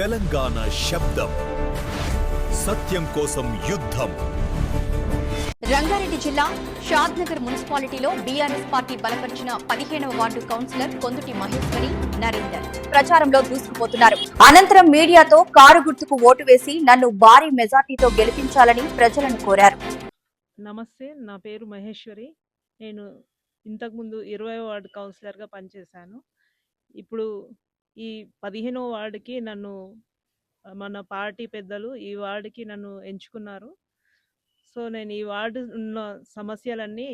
తెలంగాణ శబ్దం. సత్యం కోసం యుద్ధం. రంగారెడ్డి జిల్లా షాద్నగర్ మున్సిపాలిటీలో బీఆర్ఎస్ పార్టీ బలపరిచిన పదిహేనవ వార్డు కౌన్సిలర్ కొందుటి మహేశ్వరి నరేందర్ ప్రచారంలో దూసుకుపోతున్నారు. అనంతరం మీడియాతో కారు గుర్తుకు ఓటు వేసి నన్ను భారీ మెజార్టీతో గెలిపించాలని ప్రజలను కోరారు. నమస్తే నా పేరు మహేశ్వరి. నేను ఇంతకుముందు ఇరవై వార్డు కౌన్సిలర్గా పనిచేశాను. ఇప్పుడు ఈ పదిహేనో వార్డుకి నన్ను మన పార్టీ పెద్దలు ఈ వార్డుకి నన్ను ఎంచుకున్నారు. సో నేను ఈ వార్డు ఉన్న సమస్యలన్నీ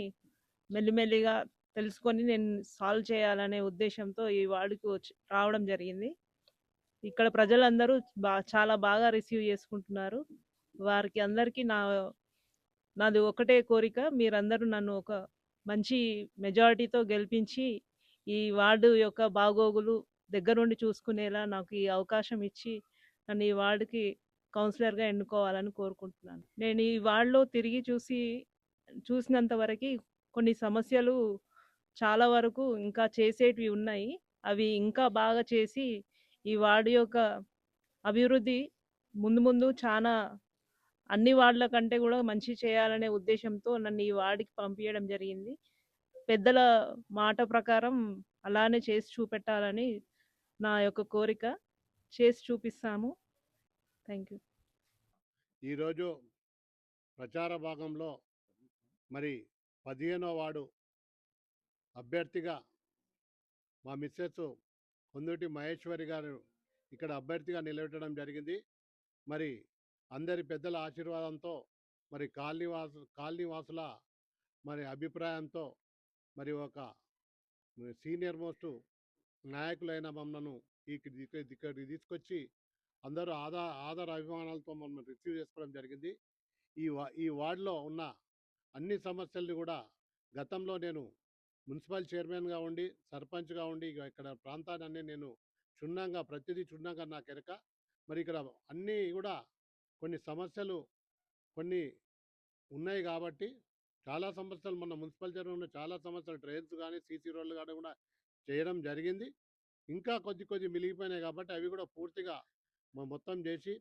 మెల్లిమెల్లిగా తెలుసుకొని నేను సాల్వ్ చేయాలనే ఉద్దేశంతో ఈ వార్డుకు రావడం జరిగింది. ఇక్కడ ప్రజలందరూ బా చాలా బాగా రిసీవ్ చేసుకుంటున్నారు. వారికి అందరికీ నా నాది ఒకటే కోరిక మీరందరూ నన్ను ఒక మంచి మెజారిటీతో గెలిపించి ఈ వార్డు యొక్క బాగోగులు దగ్గరుండి చూసుకునేలా నాకు ఈ అవకాశం ఇచ్చి నన్ను ఈ వార్డుకి కౌన్సిలర్గా ఎన్నుకోవాలని కోరుకుంటున్నాను. నేను ఈ వార్డులో తిరిగి చూసి చూసినంత వరకు కొన్ని సమస్యలు చాలా వరకు ఇంకా చేసేటివి ఉన్నాయి. అవి ఇంకా బాగా చేసి ఈ వార్డు యొక్క అభివృద్ధి ముందు ముందు చాలా అన్ని వార్డుల కంటే కూడా మంచి చేయాలనే ఉద్దేశంతో నన్ను ఈ వార్డుకి పంపించడం జరిగింది. పెద్దల మాట ప్రకారం అలానే చేసి చూపెట్టాలని నా యొక్క కోరిక చేసి చూపిస్తాము. థ్యాంక్ యూ ఈరోజు ప్రచార భాగంలో మరి పదిహేనో వాడు అభ్యర్థిగా మా మిస్సెస్ కొందుటి మహేశ్వరి గారు ఇక్కడ అభ్యర్థిగా నిలబెట్టడం జరిగింది. మరి అందరి పెద్దల ఆశీర్వాదంతో మరి కాలనీ కాలనీవాసుల మరి అభిప్రాయంతో మరి ఒక సీనియర్ మోస్ట్ నాయకులైన మమ్మల్ని ఇక్కడ ఇక్కడికి తీసుకొచ్చి అందరూ ఆధార ఆధార అభిమానాలతో మమ్మల్ని రిసీవ్ చేసుకోవడం జరిగింది. ఈ వా ఈ వార్డులో ఉన్న అన్ని సమస్యల్ని కూడా గతంలో నేను మున్సిపల్ చైర్మన్గా ఉండి సర్పంచ్గా ఉండి ఇక ఇక్కడ ప్రాంతాన్ని నేను క్షుణ్ణంగా ప్రతిదీ క్షుణ్ణంగా నాకు ఎరక మరి ఇక్కడ అన్నీ కూడా కొన్ని సమస్యలు కొన్ని ఉన్నాయి కాబట్టి చాలా సమస్యలు మన మున్సిపల్ చైర్మన్ చాలా సమస్యలు. ట్రైన్స్ కానీ సీసీ రోడ్లు కానీ కూడా చేయడం జరిగింది. ఇంకా కొద్ది కొద్ది మిలిగిపోయినాయి కాబట్టి అవి కూడా పూర్తిగా మొత్తం చేసి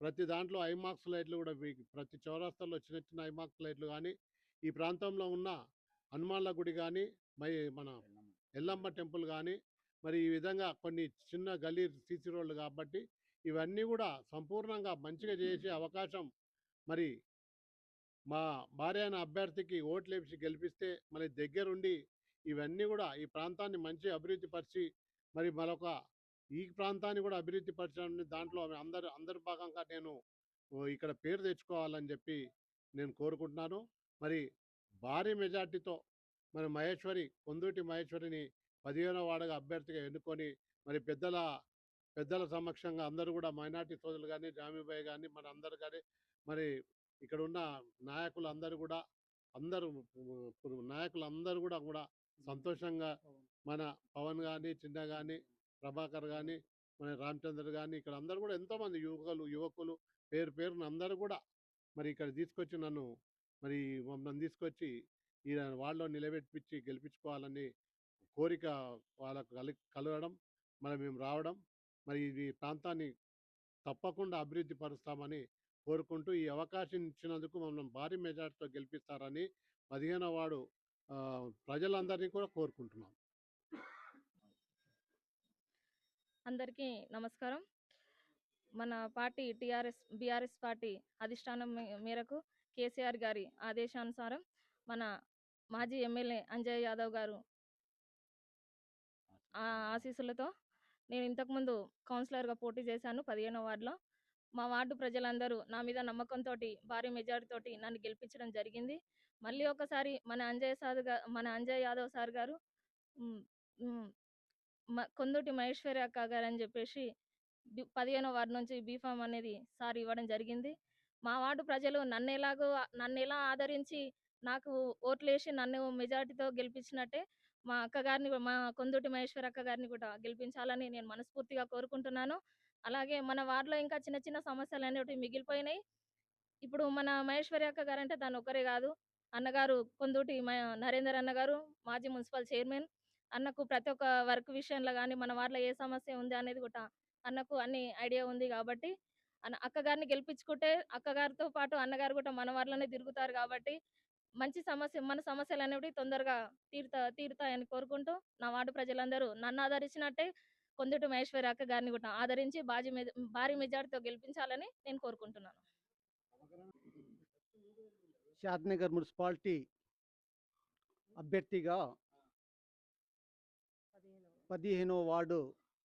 ప్రతి దాంట్లో ఐమాక్స్ లైట్లు కూడా ప్రతి చౌరాస్తాల్లో చిన్న చిన్న ఐమాక్స్ లైట్లు కానీ ఈ ప్రాంతంలో ఉన్న హనుమాన్ల గుడి కానీ మరి మన ఎల్లమ్మ టెంపుల్ కానీ మరి ఈ విధంగా కొన్ని చిన్న గల్లీ సీసీ రోడ్లు కాబట్టి ఇవన్నీ కూడా సంపూర్ణంగా మంచిగా చేసే అవకాశం మరి మా భార్య అయిన అభ్యర్థికి ఓట్లు వేసి గెలిపిస్తే మరి దగ్గరుండి ఇవన్నీ కూడా ఈ ప్రాంతాన్ని మంచి అభివృద్ధి పరిచి మరి మరొక ఈ ప్రాంతాన్ని కూడా అభివృద్ధి పరచడానికి దాంట్లో అందరు అందరి భాగంగా నేను ఇక్కడ పేరు తెచ్చుకోవాలని చెప్పి నేను కోరుకుంటున్నాను. మరి భారీ మెజార్టీతో మరి మహేశ్వరి కొందూటి మహేశ్వరిని పదిహేనో వాడగా అభ్యర్థిగా ఎన్నుకొని మరి పెద్దల పెద్దల సమక్షంగా అందరూ కూడా మైనార్టీ సోదరులు కానీ జామీబాయి కానీ మన అందరు కానీ మరి ఇక్కడ ఉన్న నాయకులు అందరూ కూడా అందరూ నాయకులు అందరూ కూడా కూడా సంతోషంగా మన పవన్ కానీ చిన్న కానీ ప్రభాకర్ కానీ మన రామచంద్ర కానీ ఇక్కడ అందరూ కూడా ఎంతోమంది యువకులు యువకులు పేరు పేరున అందరూ కూడా మరి ఇక్కడ తీసుకొచ్చి నన్ను మరి మమ్మల్ని తీసుకొచ్చి ఈ వాళ్ళలో నిలబెట్టించి గెలిపించుకోవాలని కోరిక వాళ్ళకు కలి కలగడం మరి మేము రావడం మరి ఈ ప్రాంతాన్ని తప్పకుండా అభివృద్ధి పరుస్తామని కోరుకుంటూ ఈ అవకాశం ఇచ్చినందుకు మమ్మల్ని భారీ మెజార్టీతో గెలిపిస్తారని పదిహేనో వాడు ప్రజలందరినీ కూడా కోరుకుంటున్నాం అందరికీ నమస్కారం. మన పార్టీ టిఆర్ఎస్ బీఆర్ఎస్ పార్టీ అధిష్టానం మేరకు కేసీఆర్ గారి ఆదేశానుసారం మన మాజీ ఎమ్మెల్యే అంజయ్ యాదవ్ గారు ఆ ఆశీస్సులతో నేను ఇంతకుముందు కౌన్సిలర్గా పోటీ చేశాను పదిహేనో వార్డులో. మా వార్డు ప్రజలందరూ నా మీద నమ్మకంతో భారీ మెజారిటీ నన్ను గెలిపించడం జరిగింది. మళ్ళీ ఒకసారి మన అంజయ్ సార్ మన అంజయ్ యాదవ్ సార్ గారు మ- కొందుటి మహేశ్వరి అక్క గారు అని చెప్పేసి పదిహేనో వార్డు నుంచి బీఫామ్ అనేది సార్ ఇవ్వడం జరిగింది. మా వార్డు ప్రజలు నన్ను ఎలాగో నన్ను ఎలా ఆదరించి నాకు ఓట్లేసి నన్ను మెజారిటీతో గెలిపించినట్టే మా అక్క గారిని మా కొందుటి మహేశ్వరి అక్క గారిని కూడా గెలిపించాలని నేను మనస్ఫూర్తిగా కోరుకుంటున్నాను. అలాగే మన వార్డులో ఇంకా చిన్న చిన్న సమస్యలు అనేవి మిగిలిపోయినాయి. ఇప్పుడు మన మహేశ్వరి అక్క గారు అంటే తను ఒక్కరే కాదు. అన్నగారు కొందుటి మ- నరేందర్ అన్నగారు మాజీ మున్సిపల్ చైర్మన్. అన్నకు ప్రతి ఒక్క వర్క్ విషయంలో కానీ మన వార్డులో ఏ సమస్య ఉంది అనేది కూడా అన్నకు అన్ని ఐడియా ఉంది కాబట్టి అన్న అక్కగారిని గెలిపించుకుంటే అక్కగారితో పాటు అన్నగారు కూడా మన వార్డులోనే తిరుగుతారు కాబట్టి మంచి సమస్య మన సమస్యలు అనేవి తొందరగా తీరుతా తీరుతాయని కోరుకుంటూ నా వార్డు ప్రజలందరూ నన్ను ఆదరించినట్టే కొందుటి మహేశ్వరి అక్క గారిని కూడా ఆదరించి బాజీ భారీ మెజార్టీతో గెలిపించాలని నేను కోరుకుంటున్నాను. షాద్నగర్ మున్సిపాలిటీ అభ్యర్థిగా పదిహేనో వార్డు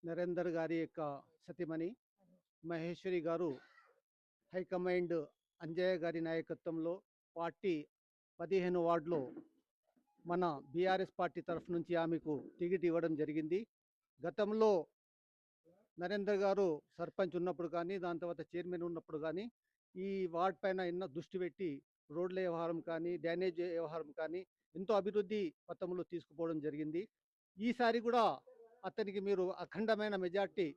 నరేందర్ గారి యొక్క సతీమణి మహేశ్వరి గారు హైకమాండ్ అంజయ్య గారి నాయకత్వంలో పార్టీ పదిహేను వార్డులో మన బీఆర్ఎస్ పార్టీ తరఫు నుంచి ఆమెకు టికెట్ ఇవ్వడం జరిగింది. గతంలో నరేందర్ గారు సర్పంచ్ ఉన్నప్పుడు కానీ దాని తర్వాత చైర్మన్ ఉన్నప్పుడు కానీ ఈ వార్డ్ పైన ఎన్నో దృష్టి పెట్టి రోడ్ల వ్యవహారం కానీ డ్యానేజ్ వ్యవహారం కానీ ఎంతో అభివృద్ధి పథంలో తీసుకుపోవడం జరిగింది. ఈసారి కూడా అతనికి మీరు అఖండమైన మెజార్టీ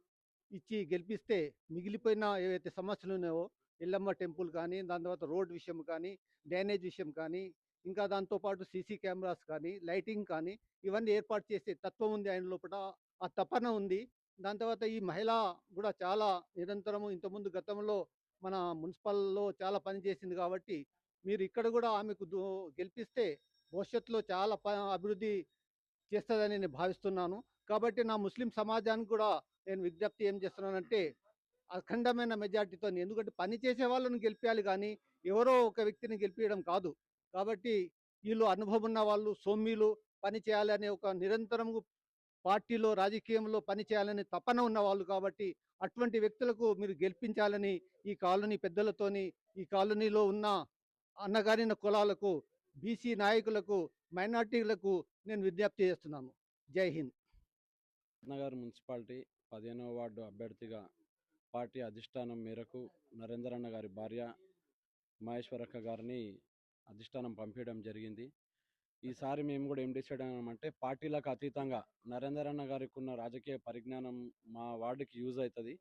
ఇచ్చి గెలిపిస్తే మిగిలిపోయిన ఏవైతే సమస్యలు ఉన్నాయో ఎల్లమ్మ టెంపుల్ కానీ దాని తర్వాత రోడ్ విషయం కానీ డ్యానేజ్ విషయం కానీ ఇంకా దాంతోపాటు సీసీ కెమెరాస్ కానీ లైటింగ్ కానీ ఇవన్నీ ఏర్పాటు చేసే తత్వం ఉంది ఆయన లోపల. ఆ తపన ఉంది. దాని తర్వాత ఈ మహిళ కూడా చాలా నిరంతరము ఇంతకుముందు గతంలో మన మున్సిపల్లో చాలా పని చేసింది కాబట్టి మీరు ఇక్కడ కూడా ఆమెకు గెలిపిస్తే భవిష్యత్తులో చాలా ప అభివృద్ధి చేస్తుందని నేను భావిస్తున్నాను. కాబట్టి నా ముస్లిం సమాజానికి కూడా నేను విజ్ఞప్తి ఏం చేస్తున్నానంటే అఖండమైన మెజార్టీతో ఎందుకంటే పని చేసే వాళ్ళని గెలిపించాలి కానీ ఎవరో ఒక వ్యక్తిని గెలిపించడం కాదు. కాబట్టి వీళ్ళు అనుభవం ఉన్న వాళ్ళు సోమ్యులు పని చేయాలనే ఒక నిరంతరము పార్టీలో రాజకీయంలో పనిచేయాలని తపన ఉన్న వాళ్ళు కాబట్టి అటువంటి వ్యక్తులకు మీరు గెలిపించాలని ఈ కాలనీ పెద్దలతోని ఈ కాలనీలో ఉన్న అన్నగారిన కులాలకు బీసీ నాయకులకు మైనార్టీలకు నేను విజ్ఞప్తి చేస్తున్నాను. జై హింద్. నగర్ మున్సిపాలిటీ పదిహేనవ వార్డు అభ్యర్థిగా పార్టీ అధిష్టానం మేరకు నరేంద్ర అన్న గారి భార్య మహేశ్వరక్క గారిని అధిష్టానం పంపించడం జరిగింది. ఈసారి మేము కూడా ఏం డిసైడ్ అంటే పార్టీలకు అతీతంగా నరేందర్ అన్న గారికి ఉన్న రాజకీయ పరిజ్ఞానం మా వార్డుకి యూజ్ అవుతుంది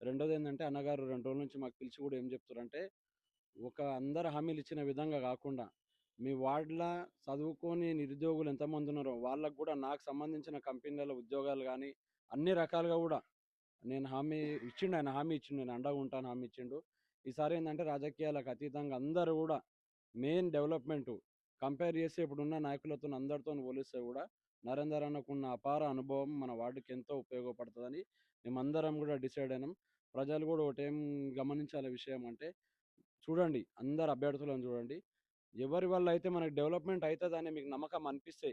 రెండోది ఏంటంటే అన్నగారు రెండు రోజుల నుంచి మాకు పిలిచి కూడా ఏం చెప్తారంటే ఒక అందరు హామీలు ఇచ్చిన విధంగా కాకుండా మీ వార్డులో చదువుకొని నిరుద్యోగులు ఎంతమంది ఉన్నారో వాళ్ళకు కూడా నాకు సంబంధించిన కంపెనీల ఉద్యోగాలు కానీ అన్ని రకాలుగా కూడా నేను హామీ ఇచ్చిండు ఆయన హామీ ఇచ్చిండు నేను అండగా ఉంటాను హామీ ఇచ్చిండు. ఈసారి ఏంటంటే రాజకీయాలకు అతీతంగా అందరూ కూడా మెయిన్ డెవలప్మెంట్ కంపేర్ చేసి ఇప్పుడున్న నాయకులతో అందరితో పోలిస్తే కూడా నరేందర్ అన్నకున్న అపార అనుభవం మన వార్డుకి ఎంతో ఉపయోగపడుతుందని మేమందరం కూడా డిసైడ్ అయినాం. ప్రజలు కూడా ఒకటేం గమనించాల విషయం అంటే చూడండి అందరు అభ్యర్థులను చూడండి. ఎవరి వల్ల అయితే మనకి డెవలప్మెంట్ అవుతుందని మీకు నమ్మకం అనిపిస్తే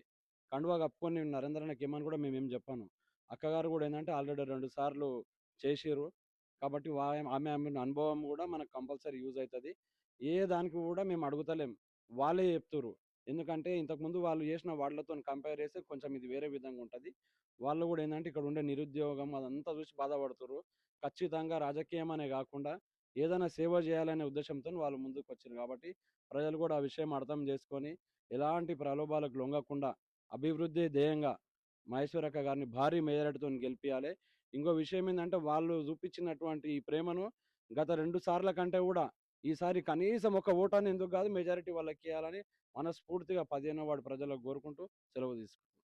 కండువా కప్పుకొని నరేంద్రనకి ఏమని కూడా మేము ఏం చెప్పాను. అక్కగారు కూడా ఏంటంటే ఆల్రెడీ రెండు సార్లు చేసిరు కాబట్టి ఆమె ఆమె అనుభవం కూడా మనకు కంపల్సరీ యూజ్ అవుతుంది ఏ దానికి కూడా మేము అడుగుతలేం. వాళ్ళే చెప్తుర్రు. ఎందుకంటే ఇంతకుముందు వాళ్ళు చేసిన వాళ్ళతో కంపేర్ చేస్తే కొంచెం ఇది వేరే విధంగా ఉంటుంది. వాళ్ళు కూడా ఏంటంటే ఇక్కడ ఉండే నిరుద్యోగం అదంతా చూసి బాధపడుతుర్రు. ఖచ్చితంగా రాజకీయం అనే కాకుండా ఏదైనా సేవ చేయాలనే ఉద్దేశంతో వాళ్ళు ముందుకు వచ్చారు కాబట్టి ప్రజలు కూడా ఆ విషయం అర్థం చేసుకొని ఎలాంటి ప్రలోభాలకు లొంగకుండా అభివృద్ధి ధ్యేయంగా మహేశ్వరక్క గారిని భారీ మెజారిటీతో గెలిపించాలి ఇంకో విషయం ఏంటంటే వాళ్ళు చూపించినటువంటి ఈ ప్రేమను గత రెండు సార్ల కంటే కూడా ఈసారి కనీసం ఒక ఓటాన్ని ఎందుకు కాదు మెజారిటీ వాళ్ళకి ఇవ్వాలని మనస్ఫూర్తిగా పదిహేనో వాడు ప్రజలకు కోరుకుంటూ సెలవు తీసుకుంటాం